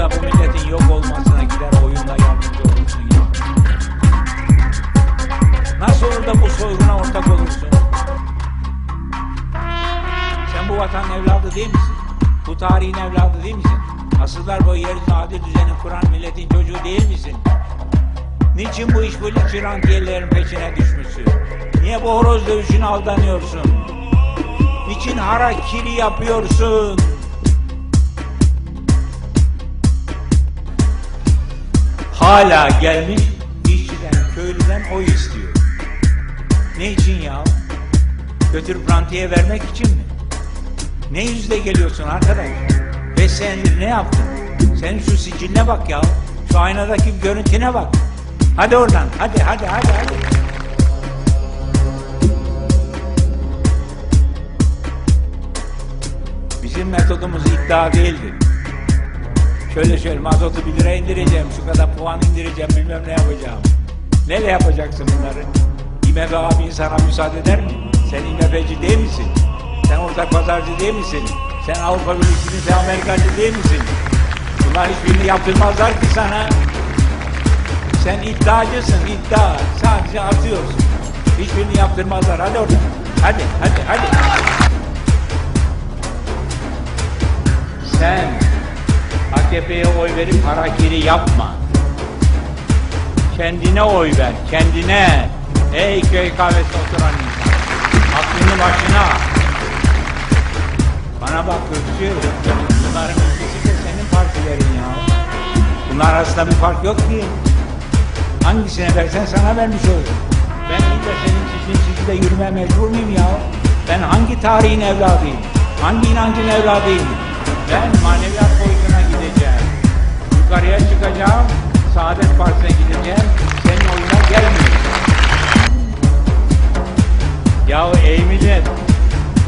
da bu milletin yok olmasına gider oyunda yardımcı olursun ya. Nasıl olur da bu soyguna ortak olursun? Sen bu vatanın evladı değil misin? Bu tarihin evladı değil misin? Asırlar boyu yerin adil düzeni kuran milletin çocuğu değil misin? Niçin bu iş böyle çirangiyelerin peşine düşmüşsün? Niye bu horoz dövüşüne aldanıyorsun? Niçin harakiri yapıyorsun? Hala gelmiş işçiden, köylüden oy istiyor. Ne için ya? Götürüp rantiye vermek için mi? Ne yüzle geliyorsun arkadaş? Beş senedir ne yaptın? Senin şu siciline bak ya. Şu aynadaki görüntüne bak. Hadi oradan. Hadi hadi hadi hadi. Bizim metodumuz iddia değildir. Şöyle şöyle mazotu bir lira indireceğim, şu kadar puan indireceğim, bilmem ne yapacağım. Neyle yapacaksın bunları? İMF abin sana müsaade eder mi? Sen İMF'ci değil misin? Sen ortak pazarcı değil misin? Sen Avrupa Birliği'nin, sen Amerikacı değil misin? Bunlar hiçbirini yaptırmazlar ki sana. Sen iddiacısın, iddia. Sadece atıyorsun. Hiçbirini yaptırmazlar. Hadi oradan. Hadi, hadi, hadi. Sen AKP'ye oy verip harakiri yapma. Kendine oy ver, kendine. Ey köy kahvesi oturan insan. Aklını başına. Bana bak Kürtçü, bunların ikisi de senin partilerin ya. Bunlar arasında bir fark yok ki. Hangisine versen sana vermiş olur. Ben illa senin çizdiğin çizgide yürümeye mecbur muyum ya? Ben hangi tarihin evladıyım? Hangi inancın evladıyım? Ben maneviyat. Yukarıya çıkacağım. Saadet Partisi'ne gideceğim. Senin oyuna gelmeyeceğim. Yahu ey millet,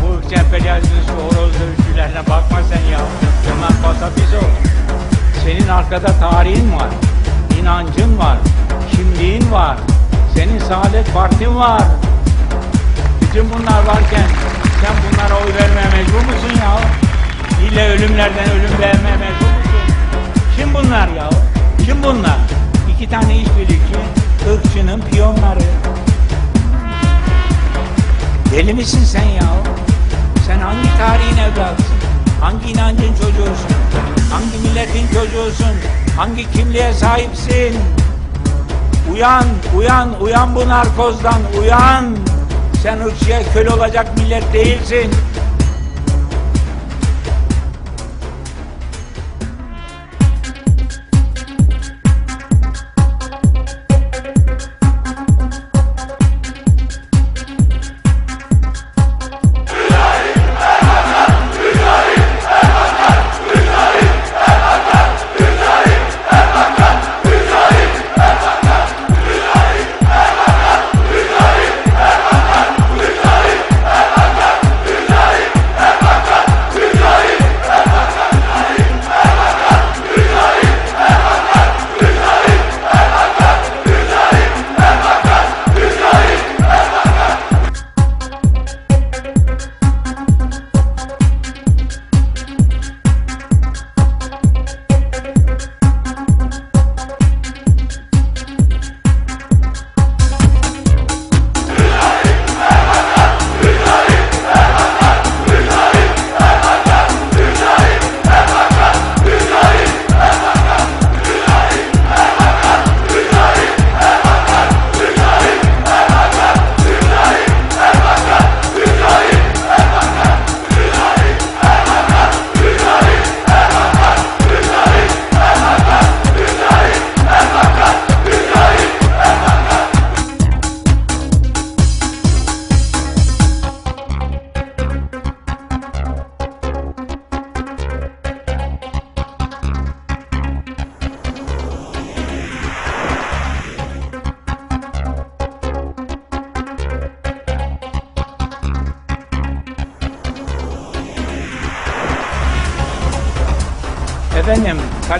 bu cemperyalizmin şu horoz dövüşçülerine bakma sen ya. Bunlar pasafiso. Senin arkada tarihin var, inancın var, kimliğin var, senin Saadet Partin var. Bütün bunlar varken sen bunlara oy vermeye mecbur musun ya? İlle ölümlerden ölüm vermeye mecbur bunlar ya? Kim bunlar? İki tane işbirlikçi, ırkçının piyonları. Deli misin sen ya? Sen hangi tarihin evladısın? Hangi inancın çocuğusun? Hangi milletin çocuğusun? Hangi kimliğe sahipsin? Uyan, uyan, uyan bu narkozdan, uyan! Sen ırkçıya köle olacak millet değilsin.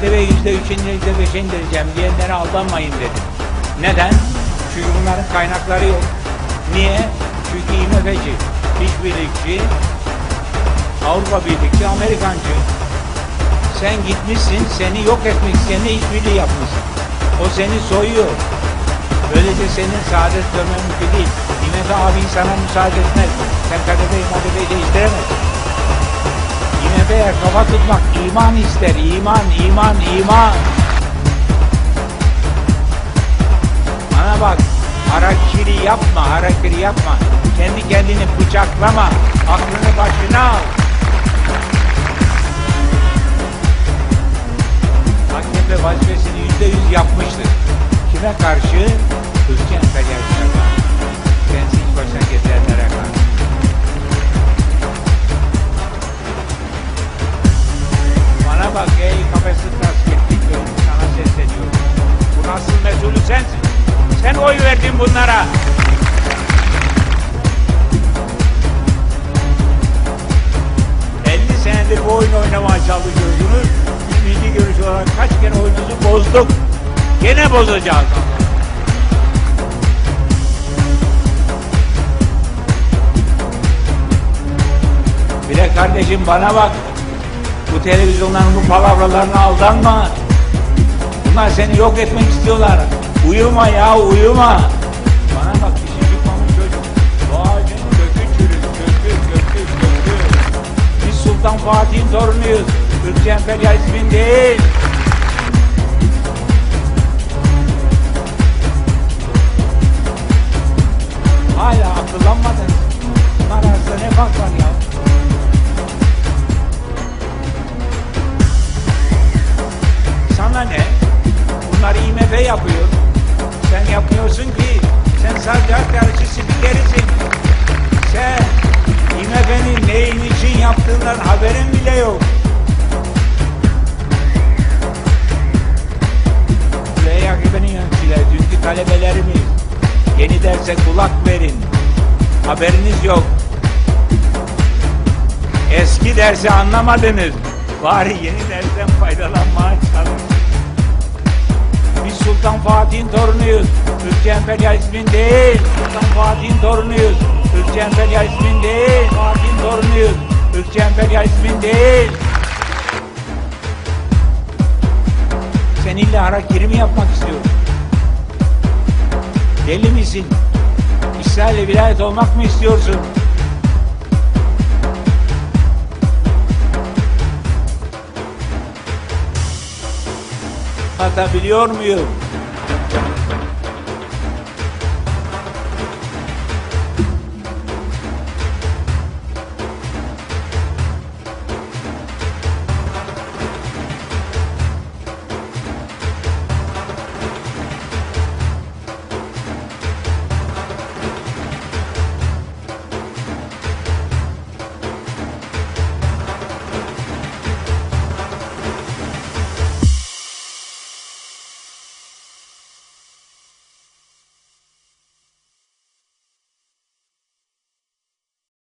KDV yüzde üç indireceğim, beşe indireceğim diyenlere aldanmayın dedim. Neden? Çünkü bunların kaynakları yok. Niye? Çünkü IMF'ci, işbirlikçi, Avrupa Birlikçi, Amerikancı. Sen gitmişsin, seni yok etmek isteyene işbirliği yapmışsın. O seni soyuyor. Böylece senin saadet görmen mümkün değil. IMF abin sana müsaade etmez. Sen KDV'yi KDV'yi değiştiremezsin. Kimseye kafa tutmak iman ister. İman, iman, iman. Bana bak, harakiri yapma, harakiri yapma. Kendi kendini bıçaklama, aklını başına al. AKP vazifesini yüzde yüz yapmıştır. Kime karşı? Türkiye emperyalistine çalışıyorsunuz. Biz milli görüş olarak kaç kere oyununuzu bozduk. Gene bozacağız. Bir de kardeşim bana bak. Bu televizyonların bu palavralarına aldanma. Bunlar seni yok etmek istiyorlar. Uyuma ya uyuma. Fatih'in torunuyuz. Türkçe emperyalizmin değil. Hala akıllanmadınız. Bunlar arasında ne fark var ya? Sana ne? Bunlar IMF yapıyor. Sen yapmıyorsun ki. Sen sadece halk yarışı spikerisin. Sen IMF'nin neyin için yaptığından haberin bile yok. LYKB'nin yöneticileri, dünkü talebelerimiz yeni derse kulak verin. Haberiniz yok. Eski dersi anlamadınız. Bari yeni dersten faydalanmaya çalışın. Sultan Fatih'in torunuyuz. Türkçe emperyalizmin değil. Sultan Fatih'in torunuyuz. Türkçe emperyalizmin değil. Fatih'in torunuyuz. Türkçe emperyalizmin değil. Seninle harakiri mi yapmak istiyorum? Deli misin? İsrail'e vilayet olmak mı istiyorsun? Anlatabiliyor muyum? Thank you.